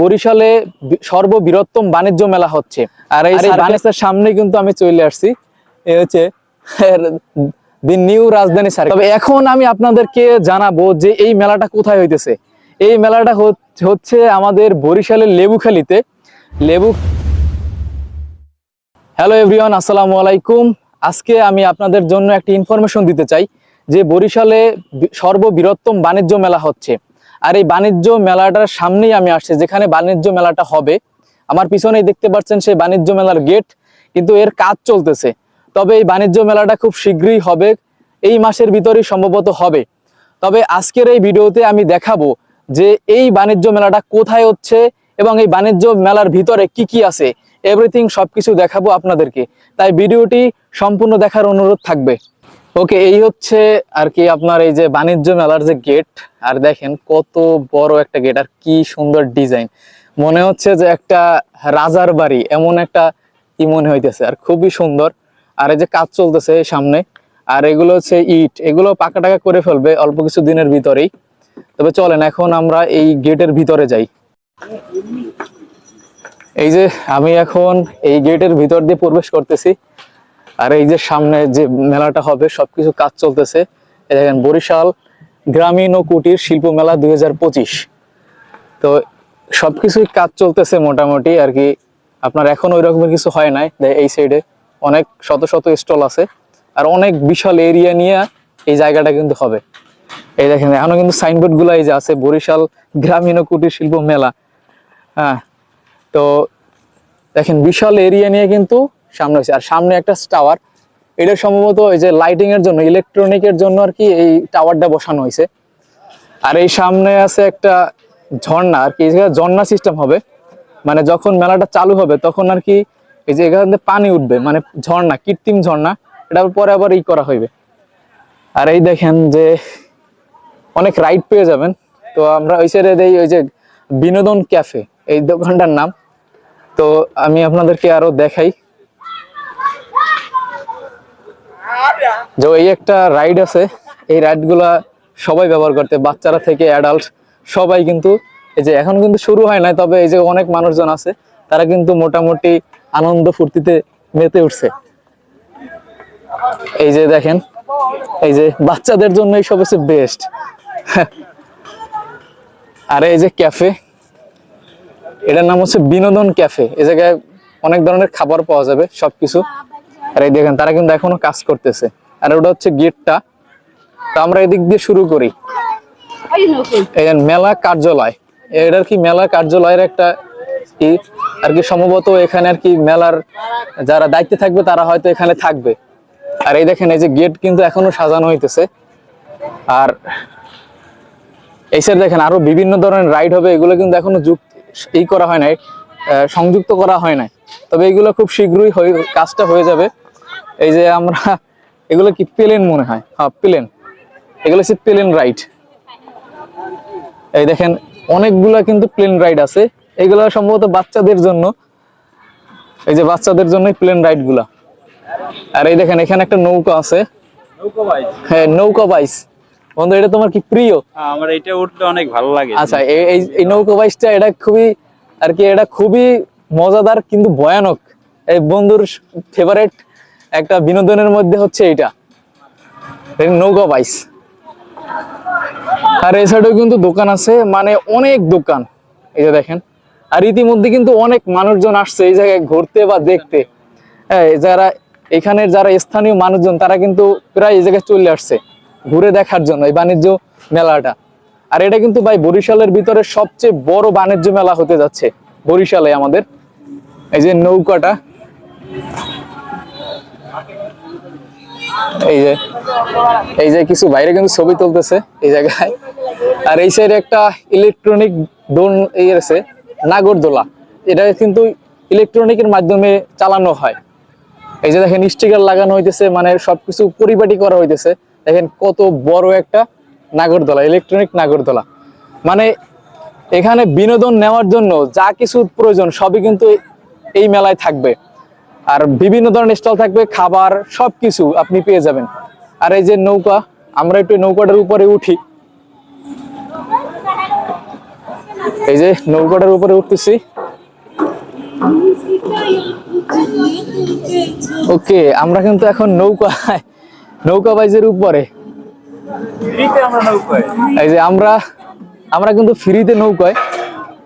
বরিশালে সর্ববৃহত্তম বাণিজ্য মেলা হচ্ছে। আর এই বাণিজ্যের সামনে কিন্তু আমি চলে আসছি। এ হচ্ছে দি নিউ রাজধানী সার্কিট তবে এখন আমি আপনাদেরকে জানাব যে এই মেলাটা কোথায় হইতেছে। এই মেলাটা হচ্ছে আমাদের বরিশালের লেবুখালিতে। লেবু হ্যালো এভরিওয়ান আসসালামু আলাইকুম। আজকে আমি আপনাদের জন্য একটি ইনফরমেশন দিতে চাই যে বরিশালে সর্ববৃহত্তম বাণিজ্য মেলা হচ্ছে। আর এই বাণিজ্য মেলাটার সামনেই আমি আসছি, যেখানে বাণিজ্য মেলাটা হবে। আমার পিছনেই দেখতে পাচ্ছেন সেই বাণিজ্য মেলার গেট, কিন্তু এর কাজ চলতেছে। তবে এই বাণিজ্য মেলাটা খুব শীঘ্রই হবে, এই মাসের ভিতরেই সম্ভবত হবে। তবে আজকের এই ভিডিওতে আমি দেখাবো যে এই বাণিজ্য মেলাটা কোথায় হচ্ছে এবং এই বাণিজ্য মেলার ভিতরে কি কি আছে। এভরিথিং সবকিছু দেখাবো আপনাদেরকে। তাই ভিডিওটি সম্পূর্ণ দেখার অনুরোধ থাকবে। ওকে, এই হচ্ছে আর কি আপনার এই যে বাণিজ্য মেলার যে গেট আর দেখেন কত বড় একটা গেট আর কি সুন্দর ডিজাইন মনে হচ্ছে যে একটা রাজার বাড়ি, এমন একটা ই মনে হইতেছে, আর খুবই সুন্দর। আর এই যে কাজ চলতেছে সামনে, আর এগুলো হচ্ছে ইট, এগুলো পাকা টাকা করে ফেলবে অল্প কিছু দিনের ভিতরেই। তবে চলেন, এখন আমরা এই গেটের ভিতরে যাই। এই যে আমি এখন এই গেটের ভিতর দিয়ে প্রবেশ করতেছি। আর এই যে সামনে যে মেলাটা হবে, সবকিছু কাজ চলতেছে। দেখেন, বরিশাল গ্রামীণ ও কুটির শিল্প মেলা দুই হাজার পঁচিশ। তো সবকিছুই কাজ চলতেছে মোটামুটি আর কি। আপনার এখন ওই রকমের কিছু হয় নাই এই সাইডে অনেক শত শত স্টল আছে। আর অনেক বিশাল এরিয়া নিয়ে এই জায়গাটা কিন্তু হবে। এই দেখেন, এখনও কিন্তু সাইনবোর্ডগুলো এই যে আছে, বরিশাল গ্রামীণ ও কুটির শিল্প মেলা। হ্যাঁ তো দেখেন, বিশাল এরিয়া নিয়ে কিন্তু সামনে হয়েছে। আর সামনে একটা টাওয়ার এটা সম্ভবত এই যে লাইটিং এর জন্য ইলেকট্রনিকের জন্য আর কি এই টাওয়ারটা বসানো হয়েছে। আর এই সামনে আছে একটা ঝর্ণা, আর কি ঝর্ণা সিস্টেম হবে। মানে যখন মেলাটা চালু হবে, তখন আর কি এই যে এখান থেকে পানি উঠবে মানে ঝর্ণা, কৃত্রিম ঝর্ণা, এটা পরে আবার ই করা হইবে। আর এই দেখেন যে অনেক রাইড পেয়ে যাবেন। তো আমরা ওই সাইডে দেই ওই যে বিনোদন ক্যাফে এই দোকানটার নাম। তো আমি আপনাদেরকে আরও দেখাই। যে এই একটা রাইড আছে, এই রাইডগুলা সবাই ব্যবহার করতে, বাচ্চারা থেকে অ্যাডাল্ট সবাই কিন্তু, এই যে এখন কিন্তু শুরু হয় নাই, তবে এই যে অনেক মানুষজন আছে, তারা কিন্তু মোটামুটি আনন্দ ফুর্তিতে মেতে উঠছে। এই যে দেখেন, এই যে বাচ্চাদের জন্য এই সব হচ্ছে বেস্ট আর এই যে ক্যাফে এটার নাম হচ্ছে বিনোদন ক্যাফে এই জায়গায় অনেক ধরনের খাবার পাওয়া যাবে, সবকিছু। আর এই দেখেন, তারা কিন্তু এখনও কাজ করতেছে। আর ওটা হচ্ছে গেটটা। তো আমরা এদিক দিয়ে শুরু করি। মেলা কার্যালয়। এটার কি মেলা কার্যালয়ের একটা আর কি সম্ভবত এখানে আর কি মেলার যারা দায়িত্বে থাকবে, তারা হয়তো এখানে থাকবে। আর এই দেখেন, এই যে গেট কিন্তু এখনও সাজানো হইতেছে। আর এই সাইড দেখেন, আরও বিভিন্ন ধরনের রাইড হবে। এগুলো কিন্তু এখনও যুক্ত ই করা হয় নাই সংযুক্ত করা হয় নাই। তবে এগুলো খুব শীঘ্রই হয়ে কাজটা হয়ে যাবে। এই যে আমরা এগুলো কি প্লেন মনে হয়? হ্যাঁ প্লেন এগুলো হচ্ছে প্লেন রাইড এই দেখেন অনেকগুলা কিন্তু প্লেন রাইড আছে। এগুলো সম্ভবত বাচ্চাদের জন্য। এই যে বাচ্চাদের জন্য প্লেন রাইডগুলা আর এই দেখেন এখানে একটা নৌকা আছে। হ্যাঁ নৌকা বাইস বন্ধু এটা তোমার কি প্রিয়? আমার এটা উঠতে অনেক ভালো লাগে। আচ্ছা এই নৌকা বাইসটা এটা খুবই আর কি এটা খুবই মজাদার কিন্তু ভয়ানক। এই বন্ধুর ফেভারেট একটা বিনোদনের মধ্যে হচ্ছে এই নৌকা বাইস। আর এই সাইডেও কিন্তু দোকান আছে মানে অনেক দোকান। এই যে দেখেন। আর ইতিমধ্যে কিন্তু অনেক মানুষজন আসছে এই জায়গায় ঘুরতে বা দেখতে। যারা এখানের যারা স্থানীয় মানুষজন, তারা কিন্তু প্রায় এই জায়গায় চলে আসছে ঘুরে দেখার জন্য, এই বাণিজ্য মেলাটা। আর এটা কিন্তু ভাই বরিশালের ভিতরে সবচেয়ে বড় বাণিজ্য মেলা হতে যাচ্ছে, বরিশালে আমাদের। এই যে নৌকাটা। এই যে এই যে কিছু বাইরে কিন্তু ছবি তুলতেছে এই জায়গায়। আর এই সাইডে একটা ইলেকট্রনিক দোন এই আছে, নাগরদোলা। এটা কিন্তু ইলেকট্রনিকের মাধ্যমে চালানো হয়। এই যে দেখেন, স্টিকার লাগানো হইতেছে মানে সবকিছু পরিপাটি করা হইতেছে। দেখেন কত বড় একটা নাগরদোলা, ইলেকট্রনিক নাগরদোলা। মানে এখানে বিনোদন নেওয়ার জন্য যা কিছু প্রয়োজন, সবই কিন্তু এই মেলায় থাকবে। আর বিভিন্ন ধরনের স্টল থাকবে খাবার সবকিছু আপনি পেয়ে যাবেন। আর এই যে নৌকা আমরা একটু নৌকাটার উপরে উঠি। এই যে নৌকাটার উপরে উঠতেছি। ওকে আমরা কিন্তু এখন নৌকায় নৌকা বাইজের উপরে। এই যে আমরা আমরা কিন্তু ফ্রিতে নৌকায়।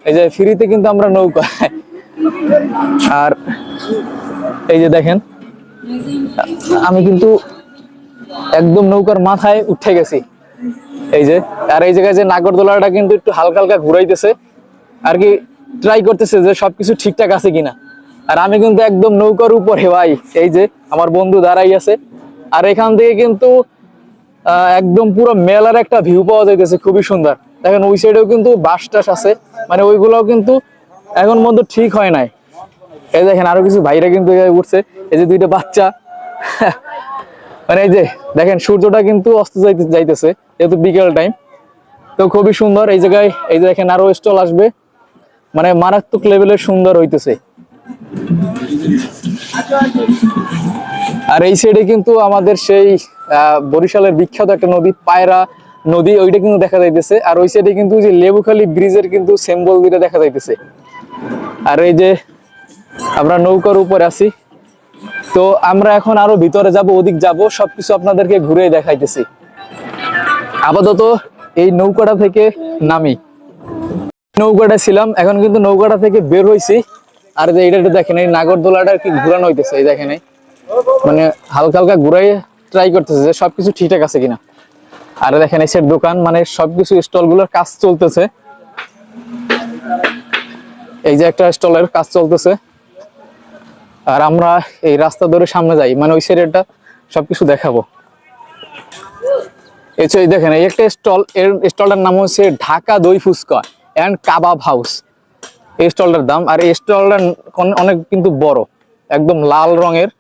এই যে ফ্রিতে কিন্তু আমরা নৌকায়। আর এই যে দেখেন, আমি কিন্তু একদম নৌকার মাথায় উঠে গেছি। এই যে, আর এই জায়গায় যে নাগরদোলাটা কিন্তু একটু হালকা হালকা ঘুরাইতেছে, আর কি ট্রাই করতেছে যে সবকিছু ঠিকঠাক আছে কিনা। আর আমি কিন্তু একদম নৌকার উপরে, ভাই, এই যে আমার বন্ধু দাঁড়াই আছে। আর এখান থেকে কিন্তু একদম পুরো মেলার একটা ভিউ পাওয়া যাইতেছে, খুবই সুন্দর। দেখেন ওই সাইডেও কিন্তু বাস টাস আছে মানে ওইগুলোও কিন্তু এখন মধ্যে ঠিক হয় নাই। এই দেখেন আরও কিছু ভাইরা কিন্তু উঠছে। এই যে দুইটা বাচ্চা। মানে এই যে দেখেন, সূর্যটা কিন্তু অস্ত যাইতে যাইতেছে, যেহেতু বিকেল টাইম তো খুবই সুন্দর। এই জায়গায় এই যে দেখেন আরও স্টল আসবে। মানে মারাত্মক লেভেলের সুন্দর হইতেছে। আর এই সাইডে কিন্তু আমাদের সেই বরিশালের বিখ্যাত একটা নদী, পায়রা নদী, ওইটা কিন্তু দেখা যাইতেছে। আর ওই সাইডে কিন্তু যে লেবুখালী ব্রিজের কিন্তু সিম্বল দুইটা দেখা যাইতেছে। আর এই যে আমরা নৌকার উপরে আছি, তো আমরা এখন আরও ভিতরে যাব, ওদিক যাব, সবকিছু আপনাদেরকে ঘুরে দেখাইতেছি। আপাতত এই নৌকাটা থেকে নামি। নৌকাটা ছিলাম, এখন কিন্তু নৌকাটা থেকে বের হইছি। আর যে এটা দেখেন, এই নাগরদোলাটা কি ঘুরানো হইতেছে, এই দেখেন এই। মানে হালকা হালকা ঘুরাই ট্রাই করতেছে যে সবকিছু ঠিকঠাক আছে কিনা। আর দেখেন এসের দোকান মানে সবকিছু স্টলগুলোর কাজ চলতেছে। এই যে একটা স্টলের কাজ চলতেছে। আর আমরা এই রাস্তা ধরে সামনে যাই মানে ওই সাইডেরটা সবকিছু দেখাবো। এই দেখেন, এই একটা স্টল, এর স্টলটার নাম হচ্ছে ঢাকা দই ফুচকা অ্যান্ড কাবাব হাউস। এই স্টলটার দাম, আর এই স্টলটা অনেক কিন্তু বড়, একদম লাল রঙের।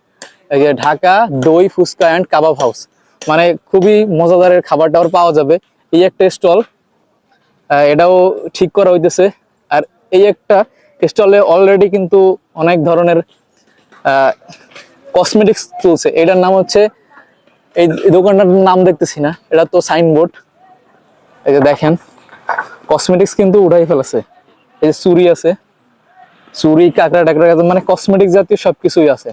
এই যে ঢাকা দই ফুচকা অ্যান্ড কাবাব হাউস। মানে খুবই মজাদারের খাবার টাবার পাওয়া যাবে। এই একটা স্টল এটাও ঠিক করা হইতেছে। এই একটা স্টলে অলরেডি কিন্তু অনেক ধরনের কসমেটিক্স চলছে। এটার নাম হচ্ছে, এই দোকানটার নাম দেখতেছি না, এটা তো সাইনবোর্ড এই যে দেখেন কসমেটিক্স কিন্তু উঠাই ফেলেছে। এই যে চুরি আছে, চুরি, কাঁকড়া টাকড়া মানে কসমেটিক জাতীয় সবকিছুই আছে।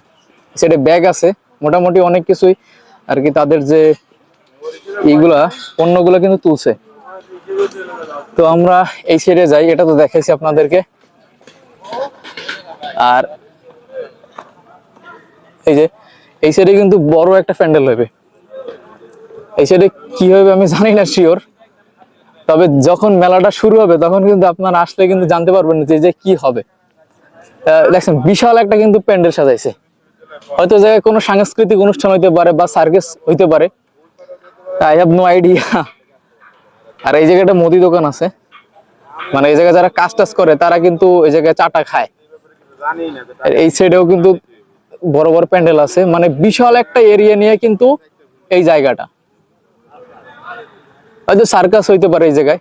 সেটা ব্যাগ আছে, মোটামুটি অনেক কিছুই। আর কি তাদের যে এইগুলা পণ্যগুলো কিন্তু তুলছে। তো আমরা এই সাইডে যাই, এটা তো দেখাইছি আপনাদেরকে। আর এই যে, এই সাইডে কিন্তু বড় একটা প্যান্ডেল হবে। এই সাইডে কি হবে আমি জানি না শিওর তবে যখন মেলাটা শুরু হবে, তখন কিন্তু আপনারা আসলে কিন্তু জানতে পারবেন যে যে কি হবে। দেখছেন, বিশাল একটা কিন্তু প্যান্ডেল সাজাইছে। হয়তো জায়গায় কোনো সাংস্কৃতিক অনুষ্ঠান হইতে পারে বা সার্কেস হইতে পারে। আই হ্যাভ নো আইডিয়া আর এই জায়গাটা মুদি দোকান আছে। মানে এই জায়গায় যারা কাজ টাজ করে, তারা কিন্তু এই জায়গায় চাটা খায়। এই সাইডেও কিন্তু বড় বড় প্যান্ডেল আছে। মানে বিশাল একটা এরিয়া নিয়ে কিন্তু এই জায়গাটা। হয়তো সার্কাস হইতে পারে এই জায়গায়।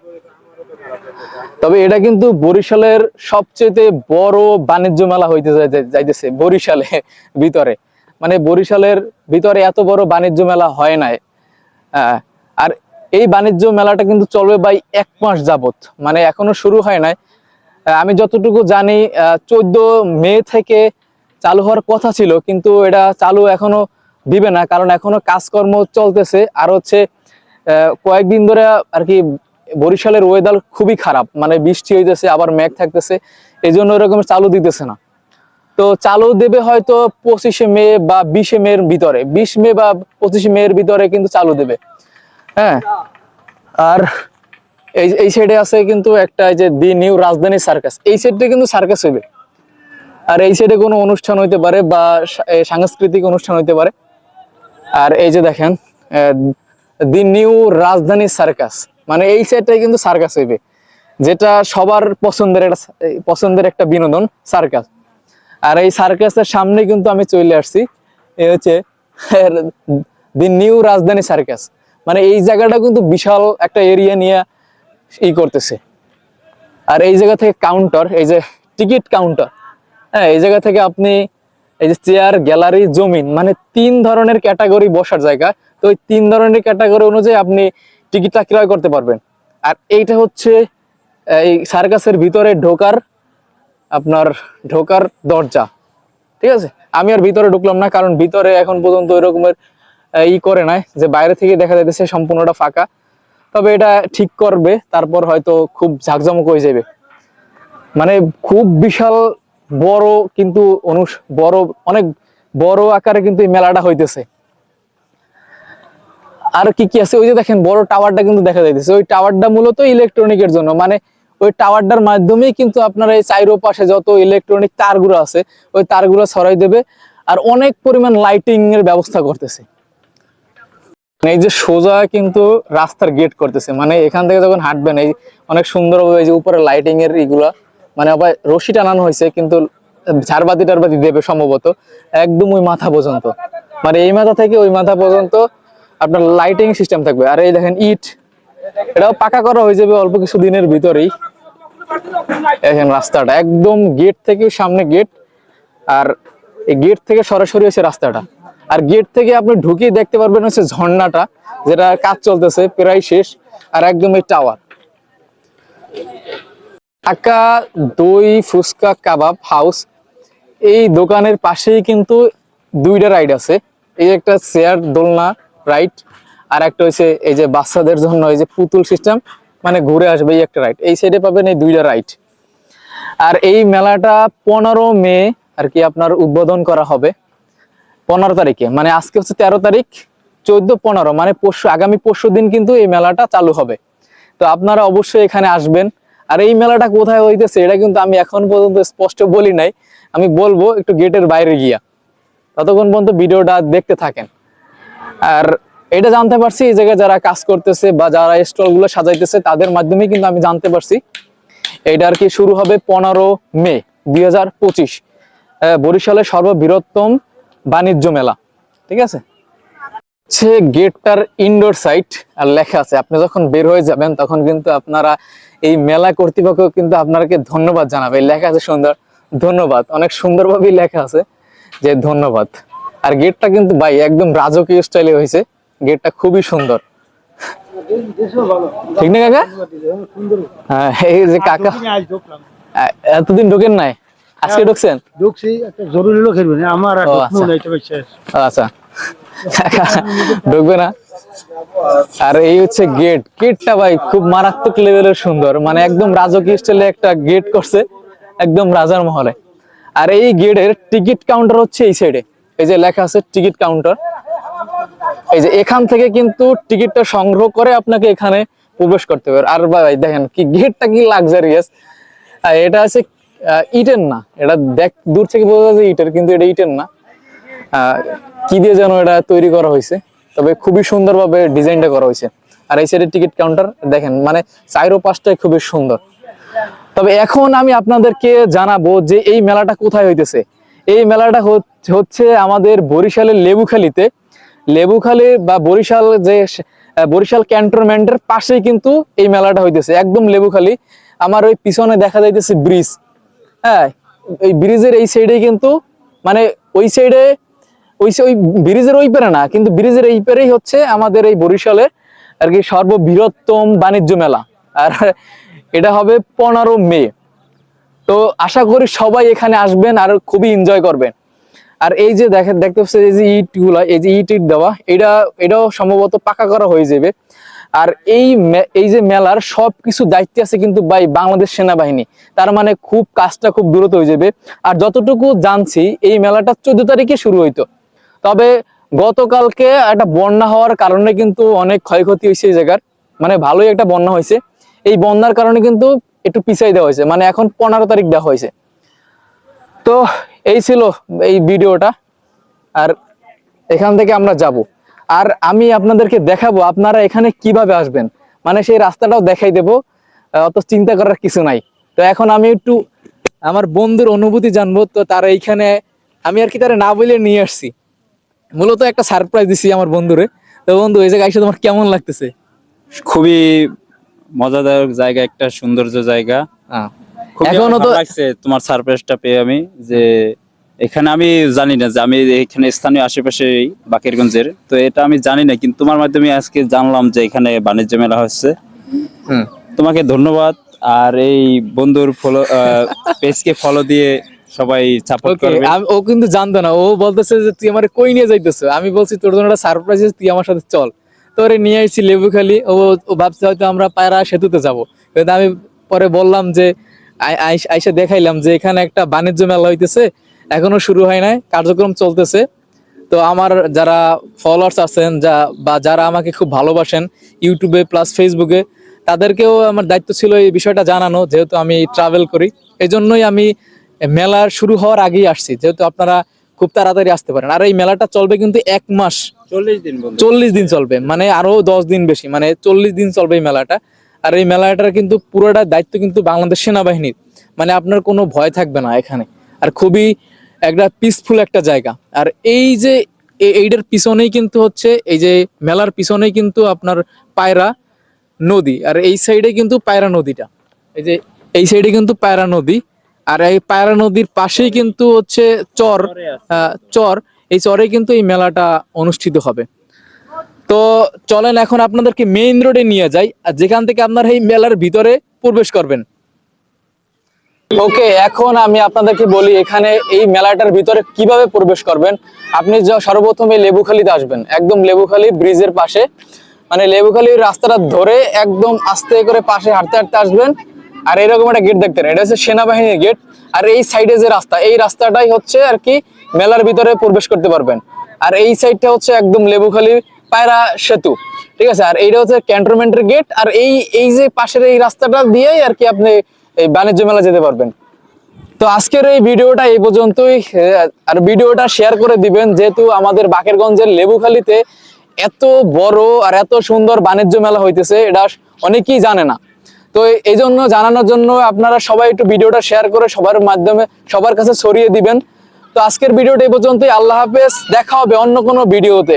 তবে এটা কিন্তু বরিশালের সবচেয়ে বড় বাণিজ্য মেলা হইতে যাইতেছে বরিশালে ভিতরে। মানে বরিশালের ভিতরে এত বড় বাণিজ্য মেলা হয় নাই। আর এই বাণিজ্য মেলাটা কিন্তু চলবে ভাই এক মাস যাবত মানে এখনও শুরু হয় নাই। আমি যতটুকু জানি চোদ্দ মে থেকে চালু হওয়ার কথা ছিল, কিন্তু এটা চালু এখনও দিবে না, কারণ এখনও কাজকর্ম চলতেছে। আর হচ্ছে কয়েকদিন ধরে আর কি বরিশালের ওয়েদার খুবই খারাপ। মানে বৃষ্টি হইতেছে, আবার মেঘ থাকতেছে এই জন্য এরকম চালু দিতেছে না। তো চালু দেবে হয়তো পঁচিশে মে বা বিশে মে এর ভিতরে। বিশ মে বা পঁচিশে মে এর ভিতরে কিন্তু চালু দেবে। হ্যাঁ। আর এই এই সাইডে আছে কিন্তু একটা যে দি নিউ রাজধানী সার্কাস এই সাইডে কিন্তু সার্কাস হইবে। আর এই সাইডে কোনো অনুষ্ঠান হইতে পারে বা সাংস্কৃতিক অনুষ্ঠান হইতে পারে। আর এই যে দেখেন দি নিউ রাজধানী সার্কাস মানে এই সাইডটাই কিন্তু সার্কাস হইবে। যেটা সবার পছন্দের একটা পছন্দের একটা বিনোদন সার্কাস আর এই সার্কাসের সামনে কিন্তু আমি চলে আসছি। এ হচ্ছে দি নিউ রাজধানী সার্কাস মানে এই জায়গাটা কিন্তু বিশাল একটা এরিয়া নিয়ে ই করতেছে। আর এই জায়গা থেকে কাউন্টার এই যে টিকিট কাউন্টার হ্যাঁ এই জায়গা থেকে আপনি এই যে চেয়ার গ্যালারি জমিন মানে তিন ধরনের ক্যাটাগরি বসার জায়গা। তো ওই তিন ধরনের ক্যাটাগরি অনুযায়ী আপনি টিকিটটা ক্রয় করতে পারবেন। আর এইটা হচ্ছে, এই সার্কাসের ভিতরে ঢোকার আপনার ঢোকার দরজা। ঠিক আছে? আমি আর ভিতরে ঢুকলাম না, কারণ ভিতরে এখন পর্যন্ত ওই রকমের ই করে নাই যে বাইরে থেকে দেখা যাইতেছে সম্পূর্ণটা ফাঁকা। তবে এটা ঠিক করবে, তারপর হয়তো খুব ঝাঁকজমক হয়ে যাবে। মানে খুব বিশাল বড় কিন্তু অনুষ, বড়, অনেক বড় আকারে কিন্তু এই মেলাটা হইতেছে। আর কি কি আছে? ওই যে দেখেন, বড় টাওয়ারটা কিন্তু দেখা যাইতেছে। ওই টাওয়ারটা মূলত ইলেকট্রনিকের জন্য। মানে ওই টাওয়ারটার মাধ্যমেই কিন্তু আপনার এই চাইরো পাশে যত ইলেকট্রনিক তারগুলো আছে, ওই তারগুলো ছড়াই দেবে। আর অনেক পরিমাণ লাইটিং এর ব্যবস্থা করতেছে। এই যে সোজা কিন্তু রাস্তার গেট করতেছে মানে এখান থেকে যখন হাঁটবেন, এই অনেক সুন্দরভাবে যে উপরে লাইটিং এর ইগুলা মানে আবার রশি টানানো হয়েছে, কিন্তু ঝাড়বাতি টারবাতি দেবে সম্ভবত, একদম ওই মাথা পর্যন্ত। মানে এই মাথা থেকে ওই মাথা পর্যন্ত আপনার লাইটিং সিস্টেম থাকবে। আর এই দেখেন ইট, এটাও পাকা করা হয়ে যাবে অল্প কিছু দিনের ভিতরেই। দেখেন রাস্তাটা, একদম গেট থেকে সামনে গেট আর এই গেট থেকে সরাসরি হচ্ছে রাস্তাটা। আর গেট থেকে আপনি ঢুকিয়ে দেখতে পারবেন হচ্ছে ঝর্ণাটা, যেটা কাজ চলতেছে প্রায় শেষ আর একদম এই টাওয়ার ঢাকা দই ফুচকা কাবাব হাউস এই দোকানের পাশেই কিন্তু দুইটা রাইড আছে। এই একটা চেয়ার দোলনা রাইড আর একটা হচ্ছে এই যে বাচ্চাদের জন্য এই যে পুতুল সিস্টেম মানে ঘুরে আসবে এই একটা রাইড এই সাইডে পাবেন এই দুইটা রাইড আর এই মেলাটা পনেরো মে আর কি আপনার উদ্বোধন করা হবে। পনেরো তারিখে। মানে আজকে হচ্ছে তেরো তারিখ, চোদ্দ, পনেরো। মানে পরশু, আগামী পরশু দিন কিন্তু এই মেলাটা চালু হবে। তো আপনারা অবশ্যই এখানে আসবেন। আর এই মেলাটা কোথায় হইতেছে, এটা কিন্তু আমি এখন পর্যন্ত স্পষ্ট বলি নাই। আমি বলব একটু গেটের বাইরে গিয়া। ততক্ষণ পর্যন্ত ভিডিওটা দেখতে থাকেন। আর এটা জানতে পারছি, এই জায়গায় যারা কাজ করতেছে বা যারা স্টলগুলো সাজাইতেছে, তাদের মাধ্যমে কিন্তু আমি জানতে পারছি। এটা আর কি শুরু হবে পনেরো মে দুই হাজার পঁচিশ। বরিশালের সর্ববৃহত্তম বাণিজ্য মেলা ঠিক আছে? হচ্ছে গেটটার ইনডোর সাইট আর লেখা আছে আপনি যখন বের হয়ে যাবেন তখন কিন্তু আপনারা এই মেলা কর্তৃপক্ষ কিন্তু আপনাকে ধন্যবাদ জানাবে। লেখা আছে সুন্দর ধন্যবাদ। অনেক সুন্দরভাবেই লেখা আছে যে ধন্যবাদ। আর গেটটা কিন্তু ভাই একদম রাজকীয় স্টাইলে হয়েছে। গেটটা খুবই সুন্দর। ঠিক না কাকা? হ্যাঁ এই যে কাকা এতদিন ঢোকেন নাই? আজকে ঢুকছেন? ঢুকছি একটা জরুরি লোকের জন্য আমার আর ঢুকবো আচ্ছা। না, এটা শেষ। আচ্ছা। ঢুকবে না? আর এই হচ্ছে গেট গেটটা ভাই খুব মারাত্মক লেভেলের সুন্দর মানে একদম রাজকীয় স্টাইলে একটা গেট করছে একদম রাজার মহলে। আর এই গেটের টিকিট কাউন্টার হচ্ছে এই সাইডে এই যে লেখা আছে টিকিট কাউন্টার এই যে এখান থেকে কিন্তু টিকিটটা সংগ্রহ করে আপনাকে এখানে প্রবেশ করতে হবে। আর ভাই দেখেন কি গেটটা কি লাক্সারিয়াস এটা আছে ইটের না। এটা দেখ, দূর থেকে বোঝা যায় যে ইটের কিন্তু এটা ইটের না। কি দিয়ে যেন এটা তৈরি করা হয়েছে। তবে খুবই সুন্দরভাবে ডিজাইনটা করা হয়েছে। আর এই সাইডের টিকিট কাউন্টার দেখেন মানে চাইরো পাঁচটাই খুবই সুন্দর। তবে এখন আমি আপনাদেরকে জানাব যে এই মেলাটা কোথায় হইতেছে। এই মেলাটা হচ- হচ্ছে আমাদের বরিশালের লেবুখালিতে। লেবুখালি বা বরিশাল যে বরিশাল ক্যান্টনমেন্টের পাশেই কিন্তু এই মেলাটা হইতেছে। একদম লেবুখালি। আমার ওই পিছনে দেখা যাইতেছে ব্রিজ। হ্যাঁ এই ব্রিজের এই সাইডে কিন্তু মানে ওই সাইডে ওই ওই ব্রিজের ওই পারে না, কিন্তু ব্রিজের এই পারেই হচ্ছে আমাদের এই বরিশালে আর কি সর্ববৃহত্তম বাণিজ্য মেলা। আর এটা হবে পনেরো মে। তো আশা করি সবাই এখানে আসবেন আর খুবই এনজয় করবেন। আর এই যে দেখেন দেখতে পাচ্ছেন এই যে ইটগুলা এই যে ইট ইট দেওয়া, এটা এটাও সম্ভবত পাকা করা হয়ে যাবে। আর এই এই যে মেলার সবকিছু দায়িত্বে আছে কিন্তু ভাই বাংলাদেশ সেনাবাহিনী। তার মানে খুব কাজটা খুব দূরত হয়ে যাবে। আর যতটুকু জানছি, এই মেলাটা চোদ্দ তারিখে শুরু হইতো। তবে গতকালকে একটা বন্যা হওয়ার কারণে কিন্তু অনেক ক্ষয়ক্ষতি হয়েছে এই জায়গার। মানে ভালোই একটা বন্যা হয়েছে। এই বন্যার কারণে কিন্তু একটু পিছাই দেওয়া হয়েছে। মানে এখন পনেরো তারিখ দেওয়া হয়েছে। তো এই ছিল এই ভিডিওটা। আর এখান থেকে আমরা যাব। আর আমি আপনাদেরকে দেখাবো আপনারা এখানে কীভাবে আসবেন। মানে সেই রাস্তাটাও দেখাই দেবো। অত চিন্তা করার কিছু নাই। তো এখন আমি একটু আমার বন্ধুর অনুভূতি জানব। তো তারা এইখানে আমি আর কি তারা না বলে নিয়ে আসছি। মূলত একটা সারপ্রাইজ দিছি আমার বন্ধুরে। তো বন্ধু এই জায়গায় এসে তোমার কেমন লাগতেছে? খুবই মজাদায়ক জায়গা একটা সৌন্দর্য জায়গা। এখনও তো লাগছে তোমার সারপ্রাইজটা পেয়ে আমি যে এখানে আমি জানি না যে আমি এখানে স্থানীয় আশেপাশে বাকেরগঞ্জের তো এটা আমি জানি না কিন্তু তোমার মাধ্যমে আজকে জানলাম যে এখানে বাণিজ্য মেলা হচ্ছে। তোমাকে ধন্যবাদ আর এই বন্ধুর ফলো পেজকে ফলো দিয়ে সবাই সাপোর্ট করবে। ও কিন্তু জানতো না ও বলতেছে যে তুই আমার কই নিয়ে যাইতেছ? আমি বলছি তোর জন্য একটা সারপ্রাইজ তুই আমার সাথে চল। তোরে নিয়ে আইছি লেবুখালি ও ও ভাবছে হয়তো আমরা পায়রা সেতুতে যাব। কিন্তু আমি পরে বললাম যে আইসা দেখাইলাম যে এখানে একটা বাণিজ্য মেলা হইতেছে। এখনও শুরু হয় নাই কার্যক্রম চলতেছে। তো আমার যারা ফলোয়ার্স আছেন যা বা যারা আমাকে খুব ভালোবাসেন ইউটিউবে প্লাস ফেসবুকে তাদেরকেও আমার দায়িত্ব ছিল এই বিষয়টা জানানো যেহেতু আমি ট্রাভেল করি। এই জন্যই আমি মেলার শুরু হওয়ার আগেই আসছি যেহেতু আপনারা খুব তাড়াতাড়ি আসতে পারেন। আর এই মেলাটা চলবে কিন্তু এক মাস। চল্লিশ দিন চল্লিশ দিন চলবে মানে আরও দশ দিন বেশি মানে চল্লিশ দিন চলবে এই মেলাটা। আর এই মেলাটার কিন্তু পুরোটা দায়িত্ব কিন্তু বাংলাদেশ সেনাবাহিনীর মানে আপনার কোনো ভয় থাকবে না এখানে। আর খুবই একটা পিসফুল একটা জায়গা। আর এই যে এইটার পিছনেই কিন্তু হচ্ছে এই যে মেলার পিছনেই কিন্তু আপনার পায়রা নদী। আর এই সাইডে কিন্তু পায়রা নদীটা। এই যে এই সাইডে কিন্তু পায়রা নদী। আর এই পায়রা নদীর পাশেই কিন্তু হচ্ছে চর চর এই চরে কিন্তু এই মেলাটা অনুষ্ঠিত হবে। তো চলেন এখন আপনাদেরকে মেইন রোডে নিয়ে যাই। আর যেখান থেকে আপনার এই মেলার ভিতরে প্রবেশ করবেন ওকে, এখন আমি আপনাদেরকে বলি, এখানে এই মেলাটার ভিতরে কীভাবে প্রবেশ করবেন? আপনি সর্বপ্রথমে লেবুখালিতে আসবেন, একদম লেবুখালী ব্রিজের পাশে। মানে লেবুখালী রাস্তাটা ধরে একদম আস্তে করে পাশে হাঁটতে হাঁটতে আসবেন। আর এরকম একটা গেট দেখতেন এটা হচ্ছে সেনাবাহিনীর গেট। আর এই সাইডে যে রাস্তা, এই রাস্তাটাই হচ্ছে আর কি মেলার ভিতরে প্রবেশ করতে পারবেন। আর এই সাইডটা হচ্ছে একদম লেবুখালি পায়রা সেতু, ঠিক আছে? আর এইটা হচ্ছে ক্যান্টনমেন্টের গেট। আর এই এই যে পাশের এই রাস্তাটা দিয়েই আর কি আপনি এই বাণিজ্য মেলা যেতে পারবেন। তো আজকের এই ভিডিওটা এই পর্যন্তই। আর ভিডিওটা শেয়ার করে দিবেন, যেহেতু আমাদের বাকেরগঞ্জের লেবুখালিতে এত বড় আর এত সুন্দর বাণিজ্য মেলা হইতেছে, এটা অনেকেই জানে না। তো এই জন্য জানানোর জন্য আপনারা সবাই একটু ভিডিওটা শেয়ার করে সবার মাধ্যমে, সবার কাছে ছড়িয়ে দিবেন। তো আজকের ভিডিওটা এই পর্যন্তই। আল্লাহ হাফেজ, দেখা হবে অন্য কোনো ভিডিওতে।